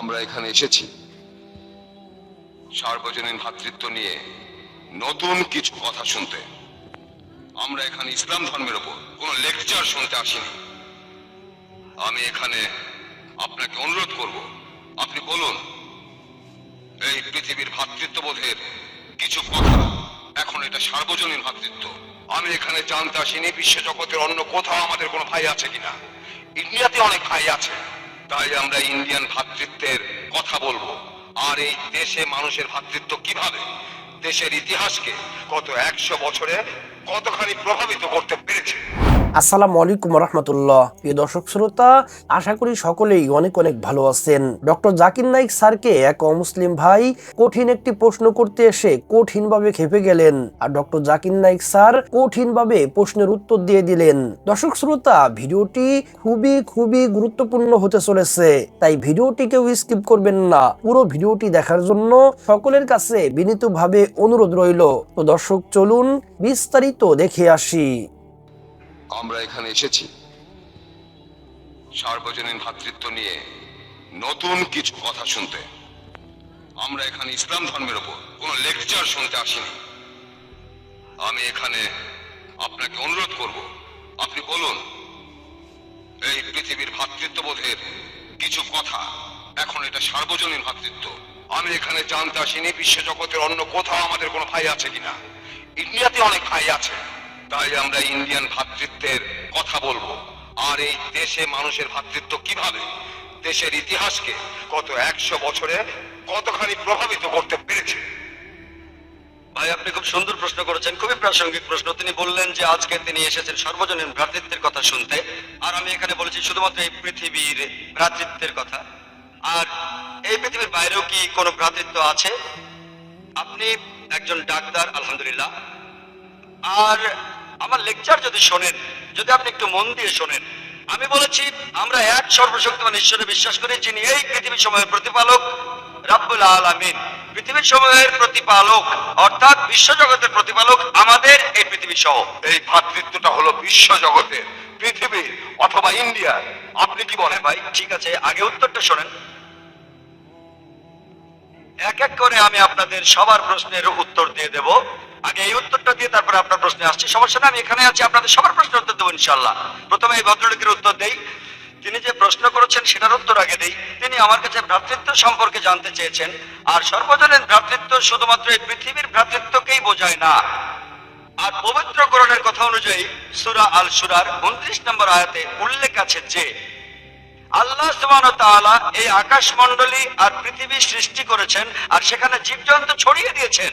আমরা এখানে এসেছি। সার্বজনীন ভ্রাতৃত্ব নিয়ে নতুন কিছু কথা শুনতে। আমরা এখানে ইসলাম ধর্মের ওপর কোনো লেকচার শুনতে আসিনি। আমি এখানে আপনাকে অনুরোধ করব, আপনি বলুন, এই পৃথিবীর ভ্রাতৃত্ববোধের কিছু কথা, এখন এটা সার্বজনীন ভাতৃত্ব। আমি এখানে জানতে আসিনি, বিশ্ব জগতের অন্য কোথাও আমাদের কোনো ভাই আছে কিনা। ইন্ডিয়াতে অনেক ভাই আছে। তাই আমরা ইন্ডিয়ান ভাতৃত্বের কথা বলব। আর এই দেশে মানুষের ভাতৃত্ব কীভাবে? দেশের ইতিহাসকে গত একশো বছরে কতখানি প্রভাবিত করতে পেরেছে? আসসালামু আলাইকুম রহমতুল্লাহ প্রিয় দর্শক শ্রোতা, আশা করি সকলেই অনেক অনেক ভালো আছেন। ডক্টর জাকির নাইক স্যারকে এক অমুসলিম ভাই কঠিন একটি প্রশ্ন করতে এসে কঠিনভাবে খেপে গেলেন আর ডক্টর জাকির নাইক স্যার কঠিনভাবে প্রশ্নের উত্তর দিয়ে দিলেন। দর্শক শ্রোতা, ভিডিওটি খুবই খুবই গুরুত্বপূর্ণ হতে চলেছে, তাই ভিডিওটি কেউ স্কিপ করবেন না। পুরো ভিডিওটি দেখার জন্য সকলের কাছে বিনীতভাবে অনুরোধ রইল। তো দর্শক, চলুন বিস্তারিত দেখে আসি। আমরা এখানে এসেছি। সার্বজনীন ভ্রাতৃত্ব নিয়ে নতুন কিছু কথা শুনতে। আমরা এখানে ইসলাম ধর্মের ওপর কোনো লেকচার শুনতে আসিনি। আমি এখানে আপনাকে অনুরোধ করব, আপনি বলুন, এই পৃথিবীর ভ্রাতৃত্ববোধের কিছু কথা, এখন এটা সার্বজনীন ভাতৃত্ব। আমি এখানে জানতে আসিনি বিশ্বজগতের অন্য কোথাও আমাদের কোনো ভাই আছে কিনা। ইন্ডিয়াতে অনেক ভাই আছে। তাই আমরা ইন্ডিয়ান ভ্রাতৃত্বের কথা বলব। আর এই দেশে মানুষের ভ্রাতৃত্ব কীভাবে? দেশের ইতিহাসকে গত একশো বছরে কতখানি প্রভাবিত করতে পেরেছে? ভাই, আপনি খুব সুন্দর প্রশ্ন করেছেন, খুবই প্রাসঙ্গিক প্রশ্ন। তিনি বললেন যে, আজকে তিনি এসেছেন সর্বজনীন ভ্রাতৃত্বের কথা শুনতে। আর আমি এখানে বলেছি, শুধুমাত্র এই পৃথিবীর ভ্রাতৃত্বের কথা। আর এই পৃথিবীর বাইরেও কি কোনো ভ্রাতৃত্ব আছে? আপনি একজন ডাক্তার, আলহামদুলিল্লাহ। আর আমার লেকচার যদি শোনেন, যদি আপনি একটু মন দিয়ে শোনেন, আমি বলেছি, আমরা এক সর্বশক্তিমান ঈশ্বরে বিশ্বাস করি, যিনি এই পৃথিবী সময়ের প্রতিপালক, রাব্বুল আলামিন। পৃথিবীর সময়ের প্রতিপালক, অর্থাৎ বিশ্বজগতের প্রতিপালক আমাদের এই পৃথিবী সহ। এই ভ্রাতৃত্বটা হলো বিশ্ব জগতের পৃথিবীর অথবা ইন্ডিয়ার আপনি কি বলেন ভাই? ঠিক আছে, আগে উত্তরটা শোনেন। এক এক করে আমি আপনাদের সবার প্রশ্নের উত্তর দিয়ে দেব। আগে এই উত্তরটা দিয়ে তারপরে আপনার প্রশ্নে আসছি। সমস্যা না আমি এখানে আছি, আপনাদের সবার প্রশ্নের উত্তর দেবো ইনশাল্লাহ প্রথমে এই ভদ্রলোকের উত্তর দেই। তিনি যে প্রশ্ন করেছেন সেটার উত্তর আগে দেই। তিনি আমার কাছে ভ্রাতৃত্ব সম্পর্কে জানতে চেয়েছেন, আর সর্বজনীন ভ্রাতৃত্ব শুধুমাত্র এই পৃথিবীর ভ্রাতৃত্বকেই বোঝায় না। আর পবিত্র করণের কথা অনুযায়ী সুরা আল সুরার উনত্রিশ নম্বর আয়াতে উল্লেখ আছে যে, আল্লাহ সুবহানাহু তাআলা এই আকাশ মণ্ডলী আর পৃথিবী সৃষ্টি করেছেন, আর সেখানে জীবজন্তু ছড়িয়ে দিয়েছেন।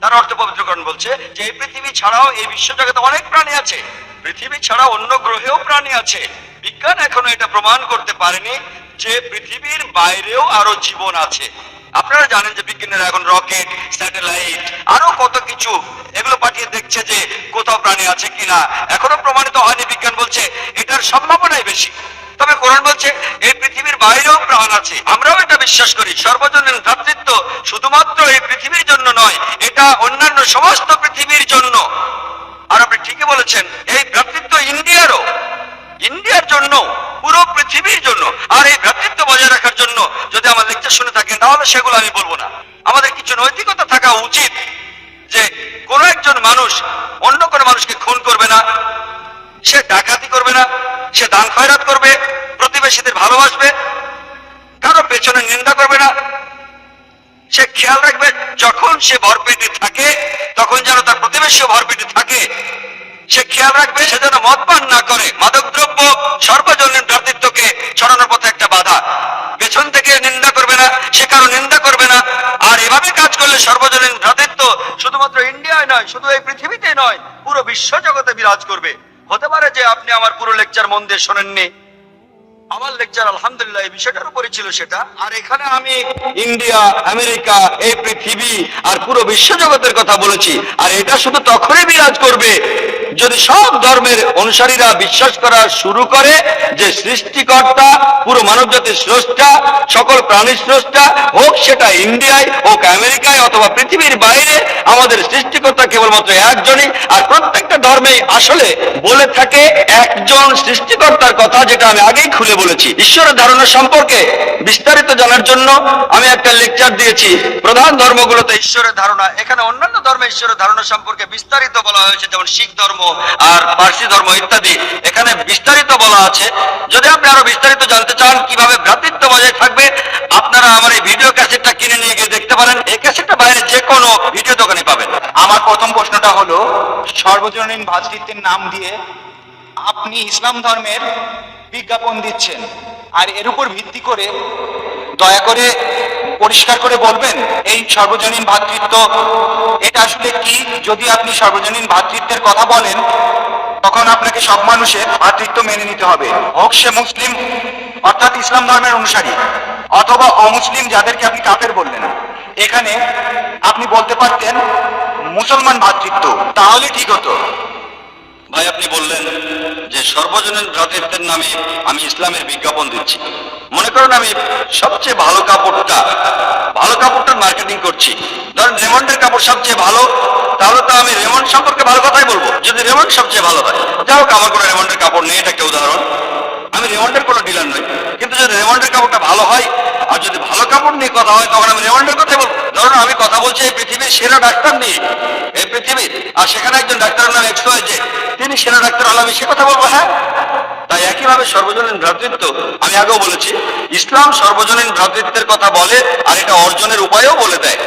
তার অর্থ পবিত্রকরণ বলছে যে এই পৃথিবী ছাড়াও এই বিশ্বজগতে অনেক প্রাণী আছে। পৃথিবী ছাড়া অন্য গ্রহেও প্রাণী আছে। বিজ্ঞান এখনও এটা প্রমাণ করতে পারেনি যে পৃথিবীর বাইরেও আরও জীবন আছে। আপনারা জানেন যে বিজ্ঞানীরা এখন রকেট, স্যাটেলাইট, আরও কত কিছু এগুলো পাঠিয়ে দেখছে যে কোথাও প্রাণী আছে কিনা। এখনও প্রমাণিত হয়নি, বিজ্ঞান বলছে এটার সম্ভাবনাই বেশি। তবে কোরআন বলছে, এই পৃথিবীর বাইরেও প্রাণ আছে। আমরাও এটা বিশ্বাস করি। সর্বজনীন ভ্রাতৃত্ব শুধুমাত্র এই পৃথিবীর জন্য নয়, এটা অন্যান্য সমস্ত পৃথিবীর জন্য। আর আপনি ঠিকই বলেছেন, এই ভ্রাতৃত্ব ইন্ডিয়ারও ইন্ডিয়ার জন্য, পুরো পৃথিবীর জন্য, আর এই ভ্রাতৃত্ব বজায় রাখার জন্য যদি আমার লেকচার শুনে থাকেন, তাহলে সেগুলো আমি বলব না। আমাদের কিছু নৈতিকতা থাকা উচিত যে, কোনো একজন মানুষ অন্য কোনো মানুষকে খুন করবে না, সে ডাকাতি করবে না, সে দান খয়রাত করবে, প্রতিবেশীদের ভালোবাসবে, কারও পেছনে নিন্দা করবে না। সে খেয়াল রাখবে, যখন সে ভরপেটে থাকে, তখন যেন তার প্রতিবেশীও ভরপেটে থাকে। সে খেয়াল রাখবে, সে যেন মদ পান না করে। মাদক দ্রব্য সর্বজনীন ভ্রাতৃত্বকে ছড়ানোর পথে একটা বাধা। পেছন থেকে নিন্দা করবে না, সে কারও নিন্দা করবে না। আর এভাবে কাজ করলে সর্বজনীন ভ্রাতৃত্ব শুধুমাত্র ইন্ডিয়ায় নয়, শুধু এই পৃথিবীতে নয়, পুরো বিশ্ব জগতে বিরাজ করবে। হতে পারে যে আপনি আমার পুরো লেকচার মন দিয়ে শোনেননি। আমার লেকচার আলহামদুলিল্লাহ এই বিষয়টার উপরে ছিল সেটা। আর এখানে আমি ইন্ডিয়া, আমেরিকা, এই পৃথিবী আর পুরো বিশ্বজগতের কথা বলেছি। আর এটা শুধু তখনই বিরাজ করবে যদি সব ধর্মের অনুসারীরা বিশ্বাস করা শুরু করে যে সৃষ্টিকর্তা, পুরো মানব জাতির স্রষ্টা, সকল প্রাণীর স্রষ্টা, হোক সেটা ইন্ডিয়ায়, হোক আমেরিকায় অথবা পৃথিবীর বাইরে, আমাদের সৃষ্টিকর্তা কেবলমাত্র একজনই, আর প্রত্যেকটা ধর্মেই আসলে বলে থাকে একজন সৃষ্টিকর্তার কথা যেটা আমি আগেই খুলে বলেছি। ঈশ্বরের ধারণা সম্পর্কে বিস্তারিত জানার জন্য আমি একটা লেকচার দিয়েছি। প্রধান ধর্মগুলোতে ঈশ্বরের ধারণা, এখানে অন্যান্য ধর্মে ঈশ্বরের ধারণা সম্পর্কে বিস্তারিত বলা হয়েছে, যেমন শিখ ধর্ম আর পার্সি ধর্ম ইত্যাদি। এখানে বিস্তারিত বলা আছে। যদি আপনি আরও বিস্তারিত জানতে চান কীভাবে ভ্রাতৃত্ব বজায় থাকবে, আপনারা আমার এই ভিডিও ক্যাসেটটা কিনে নিয়ে গিয়ে দেখতে পারেন। এই ক্যাসেটটা বাইরে যে কোনো ভিডিও দোকানে পাবেন। আমার প্রথম প্রশ্নটা হলো, সর্বজনীন ভ্রাতৃত্বের নাম দিয়ে আপনি ইসলাম ধর্মের বিজ্ঞাপন দিচ্ছেন। আর এর উপর ভিত্তি করে দয়া করে পরিষ্কার করে বলবেন, এই সর্বজনীন ভ্রাতৃত্ব এটা আসলে কি? যদি আপনি সর্বজনীন ভ্রাতৃত্বের কথা বলেন, তখন আপনাকে সব মানুষের ভ্রাতৃত্ব মেনে নিতে হবে। হোক সে মুসলিম, অর্থাৎ ইসলাম ধর্মের অনুসারী, অথবা অমুসলিম যাদেরকে আপনি কাফের বললেন। এখানে আপনি বলতে পারতেন, মুসলমান ভ্রাতৃত্ব তাহলে ঠিক হতো। ভাই, আপনি বললেন যে সর্বজনীন ভ্রাতৃত্বের নামে আমি ইসলামের বিজ্ঞাপন দিচ্ছি। মনে করেন আমি সবচেয়ে ভালো কাপড়টা, ভালো কাপড়টার মার্কেটিং করছি। ধরেন রেমন্ডের কাপড় সবচেয়ে ভালো, তাহলে তো আমি রেমন্ড সম্পর্কে ভালো কথাই বলব। যদি রেমন্ড সবচেয়ে ভালো হয়, যাই হোক, আমার কোনো রেমন্ডের কাপড় নেই, এটা একটা উদাহরণ। আমি রেমন্ডের কোনো ডিলার নই। কিন্তু যদি রেমন্ডের কাপড়টা ভালো হয়, আর যদি ভালো কাপড় নিয়ে কথা হয়, তখন আমি রেমন্ডের কথাই বলব। ধরুন, আমি কথা বলছি এই পৃথিবীর সেরা ডাক্তার নিয়ে। এই পৃথিবীর, আর সেখানে একজন ডাক্তারের নাম এক্স হয়েছে তিনি সেরা ডাক্তার হলে আমি সে কথা বলব হ্যাঁ? তাই একইভাবে সর্বজনীন ভ্রাতৃত্ব, আমি আগেও বলেছি, ইসলাম সর্বজনীন ভ্রাতৃত্বের কথা বলে, আর এটা অর্জনের উপায়ও বলে দেয়।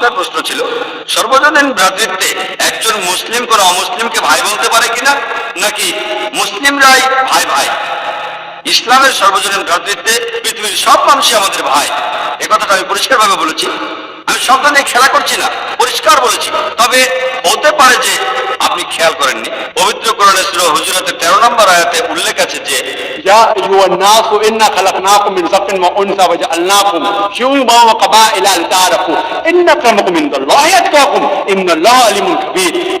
আপনার প্রশ্ন ছিল, সর্বজনীন ভ্রাতৃত্বে একজন মুসলিম কোন অমুসলিমকে ভাই বলতে পারে কিনা, নাকি মুসলিমরাই ভাই ভাই? ইসলামের সর্বজনীন ভ্রাতৃত্বে পৃথিবীর সব মানুষই আমাদের ভাই। এ কথাটা আমি পরিষ্কারভাবে বলেছি। আমি শব্দ নিয়ে খেলা করছি না, পরিষ্কার বলেছি। তবে হতে পারে যে আপনি খেয়াল করেননি। পবিত্র হুজুরাতে 13 নম্বর আয়াতে উল্লেখ আছে যে ইন্না উনসা ওয়া ইন্না আলিমুন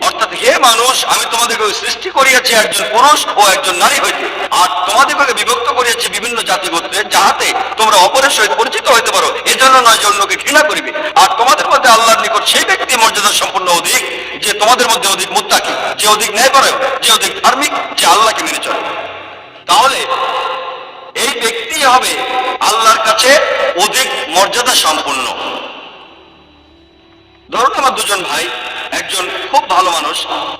অর্থাৎ হে মানুষ, আমি তোমাদেরকে সৃষ্টি করিয়াছি, একজন পুরুষ ও একজন নারী হইতে। আর তোমাদেরকে বিভক্ত করিয়াছি বিভিন্ন যাহাতে তোমরা অপরের সহিত পরিচিত হইতে পারো। এজন্য নয় যে অন্যকে ঘৃণা করিবে। আর তোমাদের মধ্যে আল্লাহর নিকট সেই ব্যক্তি মর্যাদা সম্পন্ন অধিক যে তোমাদের মধ্যে অধিক মুত্তাকি, যে অধিক ন্যায় করে যে অধিক ধার্মিক, যে আল্লাহকে মেনে চলে। তাহলে এই ব্যক্তি হবে আল্লাহর কাছে অধিক মর্যাদা সম্পন্ন। ধরুন আমার দুজন ভাই, একজন খুব ভালো মানুষ,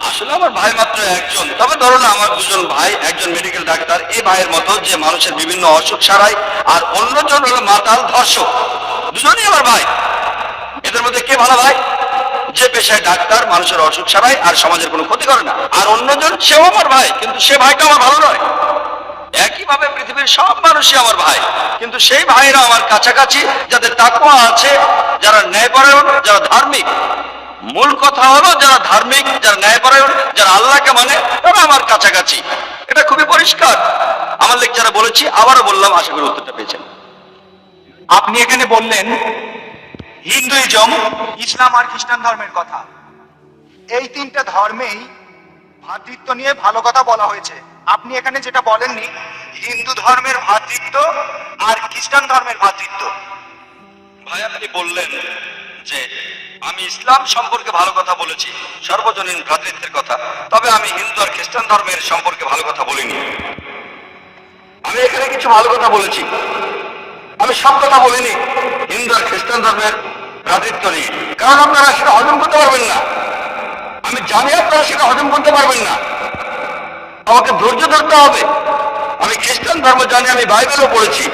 আসলে আমার ভাই মাত্র একজন, তবে ধরুন আমার দুজন ভাই, একজন মেডিকেল ডাক্তার এই ভাইয়ের মতো যে মানুষের বিভিন্ন অসুখ সারায়, আর অন্যজন হলো মাতাল ধর্ষক। দুজনই আমার ভাই। এদের মধ্যে কে ভালো ভাই যে পেশায় ডাক্তার, মানুষের অসুখ সারায় আর সমাজের কোনো ক্ষতি করে না। আর অন্যজন সেও আমার ভাই, কিন্তু সে ভাইটা আমার ভালো নয়। একইভাবে পৃথিবীর সব মানুষই আমার ভাই, কিন্তু সেই ভাইরা আমার কাছাকাছি, যাদের তাকওয়া আছে, যারা ন্যায়পরায়ণ, যারা ধার্মিক। মূল কথা হলো যারা ধার্মিক, যারা ন্যায়পরায়ণ, যারা আল্লাহকে মানে তারা আমার কাছাকাছি। এটা খুবই পরিষ্কার। আমার লেকচারে বলেছি, আবারও বললাম, আশা করি উত্তরটা পেয়েছেন। আপনি এখানে বললেন হিন্দুইজম, ইসলাম আর খ্রিস্টান ধর্মের কথা। এই তিনটা ধর্মেই ভ্রাতৃত্ব নিয়ে ভালো কথা বলা হয়েছে। আপনি এখানে যেটা বলেননি, হিন্দু ধর্মের ভ্রাতৃত্ব আর খ্রিস্টান ধর্মের ভ্রাতৃত্ব ভাই, আপনি বললেন যে আমি ইসলাম সম্পর্কে ভালো কথা বলেছি, সর্বজনীন ভ্রাতৃত্বের কথা। তবে আমি হিন্দু আর খ্রিস্টান ধর্মের সম্পর্কে ভালো কথা বলিনি। আমি এখানে কিছু ভালো কথা বলেছি। আমি সব কথা বলিনি। হিন্দু আর খ্রিস্টান ধর্মের ভ্রাতৃত্ব নিয়ে। কারণ আপনারা সেটা হজম করতে পারবেন না। আমি জানি আপনারা সেটা হজম করতে পারবেন না। আমাকে ধৈর্য ধরতে হবে। আমি খ্রিস্টান ধর্ম জানি, আমি বাইবেলও পড়েছি।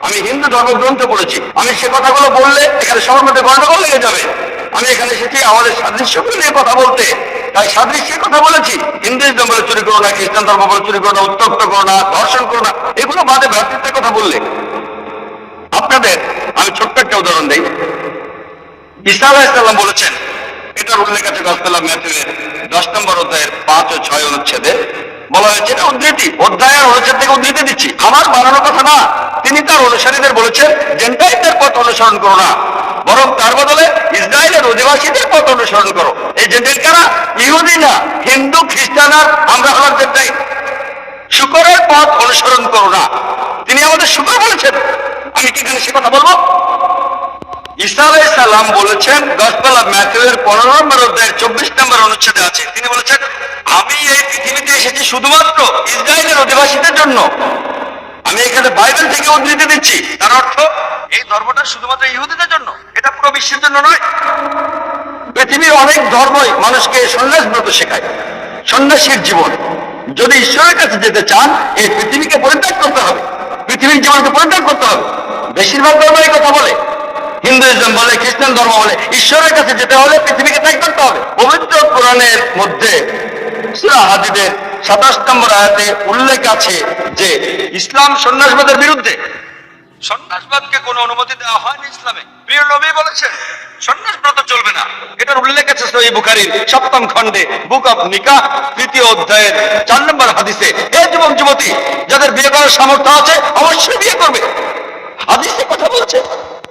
আমি হিন্দু ধর্মগ্রন্থ পড়েছি। আমি সে কথাগুলো বললে এখানে সবার মধ্যে গন্ডগোল লেগে যাবে। আমি এখানে এসেছি আমাদের সাদৃশ্যকে নিয়ে কথা বলতে। তাই সাদৃশ্যের কথা বলেছি। হিন্দুইজম বলে চুরি করো না, খ্রিস্টান ধর্ম বলে চুরি করো না, উত্তপ্ত করো না, ধর্ষণ করো না, এগুলো বাদে ভ্রাতৃত্বের কথা বললে। আপনাদের, আমি ছোট্ট একটা উদাহরণ দিই। ঈসা আলাহিসাল্লাম বলেছেন, এটার উল্লেখ আছে গসপেলা ম্যাথুয়ের দশ নম্বর অধ্যায়ের পাঁচ ও ছয় অনুচ্ছেদে। বলা হয়েছে, এটা উদ্ধৃতি অধ্যায় আর অনুচ্ছেদ থেকে উদ্ধৃতি দিচ্ছি। আমার বানানো কথা না, তিনি তার অনুসারীদের বলেছেন, জেন্টাইলদের পথ অনুসরণ করো না, বরং তার বদলে ইসরায়েলের অধিবাসীদের পথ অনুসরণ করো। এই জেন্টাইল কারা? ইহুদি না, হিন্দু, খ্রিস্টান আর আমরা হলাম জেন্টাইল। শুকরের পথ অনুসরণ করো না। তিনি আমাদের শুকর বলেছেন। আমি কি এখানে সে কথা বলব? সালাম বলেছেন গসপেল পনেরো নম্বর অধ্যায়ের চব্বিশ নম্বর অনুচ্ছেদে আছে। তিনি বলেছেন, আমি এই পৃথিবীতে এসেছি শুধুমাত্র ইসরায়েলের অধিবাসীদের জন্য। আমি এখানে বাইবেল থেকে উদ্ধৃতি দিচ্ছি। তার অর্থ, এই ধর্মটা শুধুমাত্র ইহুদিদের জন্য, এটা পুরো বিশ্বের জন্য নয়। পৃথিবীর অনেক ধর্মই মানুষকে সন্ন্যাস ব্রত শেখায়, সন্ন্যাসীর জীবন। যদি ঈশ্বরের কাছে যেতে চান, এই পৃথিবীকে পরিত্যাগ করতে হবে। পৃথিবীর জীবনকে পরিত্যাগ করতে হবে। বেশিরভাগ ধর্ম এই কথা বলে হিন্দুইজম বলে, খ্রিস্টান ধর্ম বলে, ঈশ্বরের কাছে যেতে হলে পৃথিবীকে ত্যাগ করতে হবে। পবিত্র কোরআনের মধ্যে সূরা হাদিদের সাতাশ নম্বর আয়াতে উল্লেখ আছে যে, ইসলাম সন্ন্যাসবাদের বিরুদ্ধে সন্ন্যাসবাদকে কোনো অনুমতি দেওয়া হয়নি ইসলামে। প্রিয় নবী বলেছেন সন্ন্যাস ব্রত চলবে না। এটার উল্লেখ আছে সহি বুখারীর সপ্তম খণ্ডে, বুক অফ নিকাহ, তৃতীয় অধ্যায়ের চার নম্বর হাদিসে। এই যুবক, যুবতী, যাদের বিয়ে করার সামর্থ্য আছে, অবশ্যই বিয়ে করবে। হাদিসে কথা বলছে।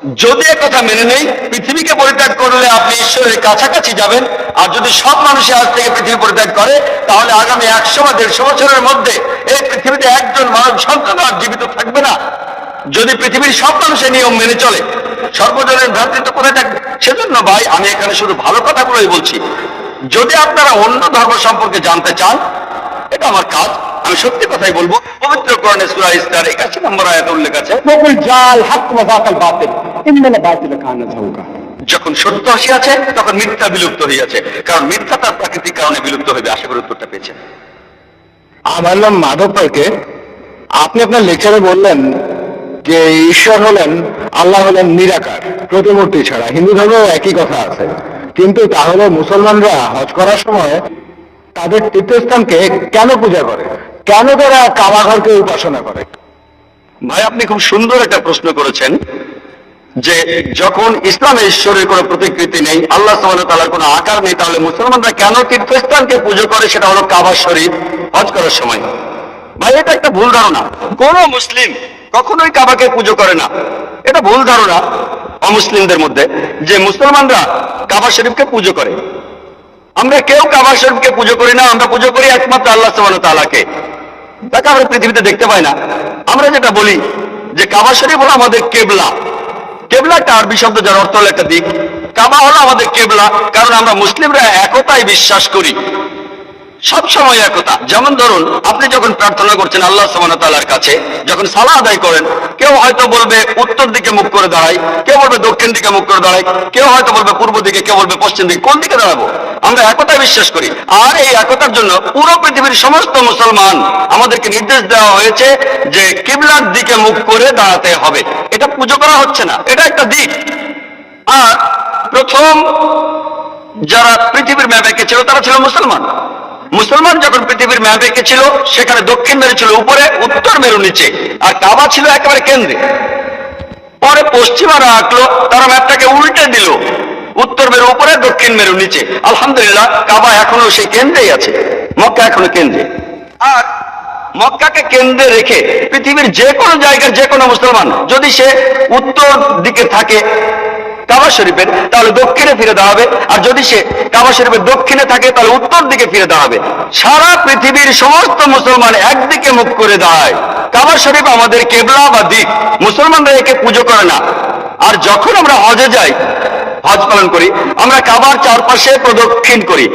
যদি কথা মেনে নেই, পৃথিবীকে পরিত্যাগ করলে আপনি ঈশ্বরের কাছাকাছি যাবেন। আর যদি সব মানুষই আজ থেকে পৃথিবী পরিত্যাগ করে, তাহলে আগামী একশো বা দেড়শো বছরের মধ্যে এই পৃথিবীতে একজন মানব সন্তান আর জীবিত থাকবে না। যদি পৃথিবীর সব মানুষের নিয়ম মেনে চলে, সর্বজনের ভ্রাতৃত্ব কোথায় থাকবে? সেজন্য ভাই, আমি এখানে শুধু ভালো কথাগুলোই বলছি। যদি আপনারা অন্য ধর্ম সম্পর্কে জানতে চান, এটা আমার কাজ। আমি সত্যি কথাই বলব পবিত্র কোরআনে সূরা ইসরার 81 নম্বর আয়াতে উল্লেখ আছে বকুল জাল হক ওয়া বাতিল ইন্নাল বাতিল কানা যাউকা যখন সত্য আসিয়াছে তখন মিথ্যা বিলুপ্ত হইয়াছে কারণ মিথ্যা তার প্রাকৃতিক কারণে বিলুপ্ত হইবে আশা করি উত্তরটা পেয়েছে আমার নাম মাধব পালকে। আপনি আপনার লেকচারে বললেন যে ঈশ্বর হলেন আল্লাহ হলেন নিরাকার প্রতিমূর্তি ছাড়া। হিন্দু ধর্মেও একই কথা আছে। কিন্তু তাহলে মুসলমানরা হজ করার সময় তাদের তীর্থস্থানকে কেন পূজা করে? কেন তারা কাবাঘরকে উপাসনা করে? ভাই, আপনি খুব সুন্দর একটা প্রশ্ন করেছেন যে যখন ইসলামে ঈশ্বরের কোনো প্রতিকৃতি নেই, আল্লাহ তাআলার কোনো আকার নেই, তাহলে মুসলমানরা কেন তীর্থস্থানকে পুজো করে? সেটা হলো কাবা শরীফ, হজ করার সময়। ভাই, এটা একটা ভুল ধারণা। কোন মুসলিম কখনোই কাবাকে পুজো করে না। এটা ভুল ধারণা অমুসলিমদের মধ্যে যে মুসলমানরা কাবা শরীফকে পুজো করে। আমরা কেউ কাবা শরীফকে পুজো করি না, আমরা পুজো করি একমাত্র আল্লাহ সুবহানাহু তাআলাকে। তাকে আমরা পৃথিবীতে দেখতে পাই না। আমরা যেটা বলি যে কাবা শরীফ হলো আমাদের কেবলা। কেবলা একটা আরবি শব্দ, যার অর্থ হলো একটা দিক কাবা হলো আমাদের কেবলা, কারণ আমরা মুসলিমরা একতায় বিশ্বাস করি। সব সময় একতা যেমন ধরুন, আপনি যখন প্রার্থনা করছেন আল্লাহ তাআলার কাছে, যখন সালাহ আদায় করেন, কেউ হয়তো বলবে উত্তর দিকে মুখ করে দাঁড়াই, কেউ বলবে দক্ষিণ দিকে মুখ করে দাঁড়াই, কেউ হয়তো বলবে পূর্ব দিকে, কেউ বলবে পশ্চিম দিকে, কোন দিকে দাঁড়াবো? আমরা একতায় বিশ্বাস করি। আর এই একতার জন্য পুরো পৃথিবীর সমস্ত মুসলমান আমাদেরকে নির্দেশ দেওয়া হয়েছে যে কিবলার দিকে মুখ করে দাঁড়াতে হবে। এটা পুজো করা হচ্ছে না, এটা একটা দিক। আর প্রথম যারা পৃথিবীর ম্যাপ ছিল তারা ছিল মুসলমান। মুসলমান যখন পৃথিবীর ম্যাপ এঁকেছিল, সেখানে দক্ষিণ মেরু ছিল উপরে, উত্তর মেরু নিচে, আর কাবা ছিল একেবারে কেন্দ্রে। পরে পশ্চিমারা আঁকলো, তারা ম্যাপটাকে উল্টে দিল, উত্তর মেরু উপরে, দক্ষিণ মেরু নিচে। আলহামদুলিল্লাহ, কাবা এখনও সেই কেন্দ্রেই আছে, মক্কা এখনও কেন্দ্রে। আর মক্কাকে কেন্দ্রে রেখে পৃথিবীর যে কোনো জায়গার যে কোনো মুসলমান, যদি সে উত্তর দিকে থাকে কাবা শরীফের, তাহলে দক্ষিণে ফিরে দাঁড়াবে। আর যদি সে কাবা শরীফের দক্ষিণে থাকে, তাহলে উত্তর দিকে ফিরে দাঁড়াবে। সারা পৃথিবীর সমস্ত মুসলমান একদিকে মুখ করে দাঁড়ায়। কাবা শরীফ আমাদের কেবলা বা দিক মুসলমানরা একে পুজো করে না। আর যখন আমরা হজে যাই, হজ পালন করি, আমরা কাবার চারপাশে প্রদক্ষিণ করি।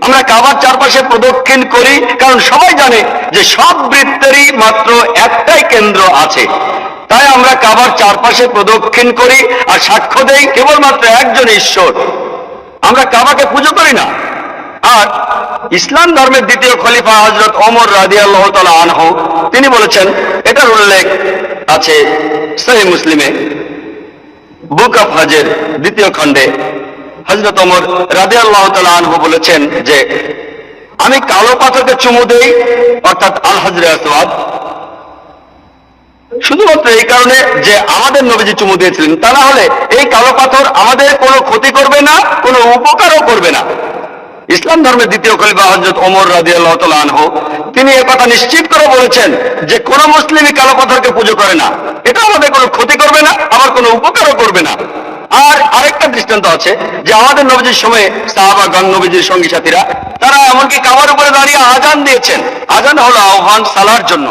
আমরা কাবার চারপাশে প্রদক্ষিণ করি, কারণ সবাই জানে যে সব বৃত্তেরই মাত্র একটাই কেন্দ্র আছে। তাই আমরা কাবার চারপাশে প্রদক্ষিণ করি আর সাক্ষ্য দেই কেবলমাত্র একজন ঈশ্বর। আমরা কাবাকে পুজো করি না। আর ইসলাম ধর্মের দ্বিতীয় খলিফা হজরত অমর রাজি আনহ, তিনি বলেছেন, এটার উল্লেখ আছে সহি মুসলিমে। বুক অফ হজের দ্বিতীয় খণ্ডে হজরত ওমর রাজি আল্লাহ আনহু বলেছেন যে, আমি কালো পাথরকে চুমু দেই, অর্থাৎ আল হজরে শুধুমাত্র এই কারণে যে আমাদের নবীজি চুমু দিয়েছিলেন, তা না হলে এই কালো পাথর আমাদের কোনো ক্ষতি করবে না, কোনো উপকারও করবে না। ইসলাম ধর্মের দ্বিতীয় খলিফা হজরত ওমর তাআলা আনহু, তিনি একথা নিশ্চিত করে বলেছেন যে কোন মুসলিমই কালো পাথরকে পুজো করে না। এটা আমাদের কোনো ক্ষতি করবে না, আবার কোনো উপকারও করবে না। আর আরেকটা দৃষ্টান্ত আছে যে আমাদের নবীজির সময়ে সাহাবা, গান নবীজির সঙ্গী সাথীরা তারা এমনকি কাবার উপরে দাঁড়িয়ে আজান দিয়েছেন। আজান হলো আহ্বান সালার জন্য।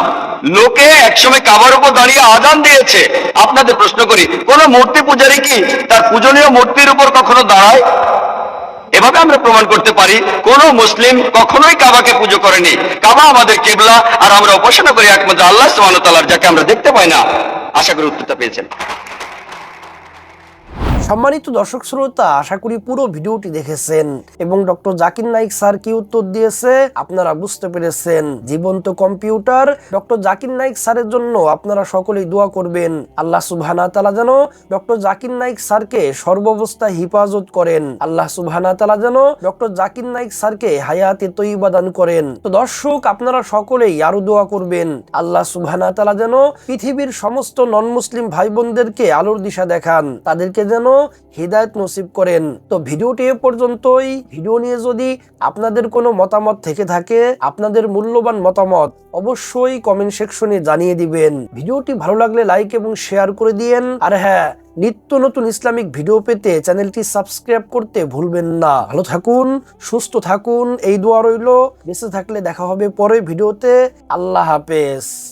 লোকে একসময় কাবার উপর দাঁড়িয়ে আজান দিয়েছে। আপনাদের প্রশ্ন করি, কোন মূর্তি পূজারি কি তার পূজনীয় মূর্তির উপর কখনো দাঁড়ায়? এভাবে আমরা প্রমাণ করতে পারি, কোন মুসলিম কখনোই কাবাকে পুজো করেনি। কাবা আমাদের কেবলা, আর আমরা উপাসনা করি একমাত্র আল্লাহ তাআলার, যাকে আমরা দেখতে পাই না। আশা করি উত্তরটা পেয়েছেন। সম্মানিত দর্শক শ্রোতা, আশা করি পুরো ভিডিওটি দেখেছেন এবং ডক্টর জাকির নাইক স্যার কি উত্তর দিয়েছে আপনারা বুঝতে পেরেছেন। জীবন্ত কম্পিউটার, ডক্টর জাকির নাইক স্যারের জন্য আপনারা সকলেই দোয়া করবেন। আল্লাহ সুবহানা তালা যেন ডক্টর জাকির নাইক স্যারকে সর্বাবস্থায় হিফাজত করেন। আল্লাহ সুবহানা তালা যেন ডক্টর জাকির নাইক স্যারকে হায়াতে তৈবা দান করেন। তো দর্শক, আপনারা সকলেই আরও দোয়া করবেন। আল্লাহ সুবহানা তালা যেন পৃথিবীর সমস্ত নন মুসলিম ভাই বোনদেরকে আলোর দিশা দেখান। তাদেরকে যেন হৃদায়ত নসিব করেন। তো ভিডিওটি এ পর্যন্তই। ভিডিও নিয়ে যদি আপনাদের কোনো মতামত থেকে থাকে, আপনাদের মূল্যবান মতামত অবশ্যই কমেন্ট সেকশনে জানিয়ে দিবেন। ভিডিওটি ভালো লাগলে লাইক এবং শেয়ার করে দিয়েন। আর হ্যাঁ নিত্য নতুন ইসলামিক ভিডিও পেতে চ্যানেলটি সাবস্ক্রাইব করতে ভুলবেন না। ভালো থাকুন, সুস্থ থাকুন, এই দোয়া রইল। বেঁচে থাকলে দেখা হবে পরের ভিডিওতে। আল্লাহ হাফেজ।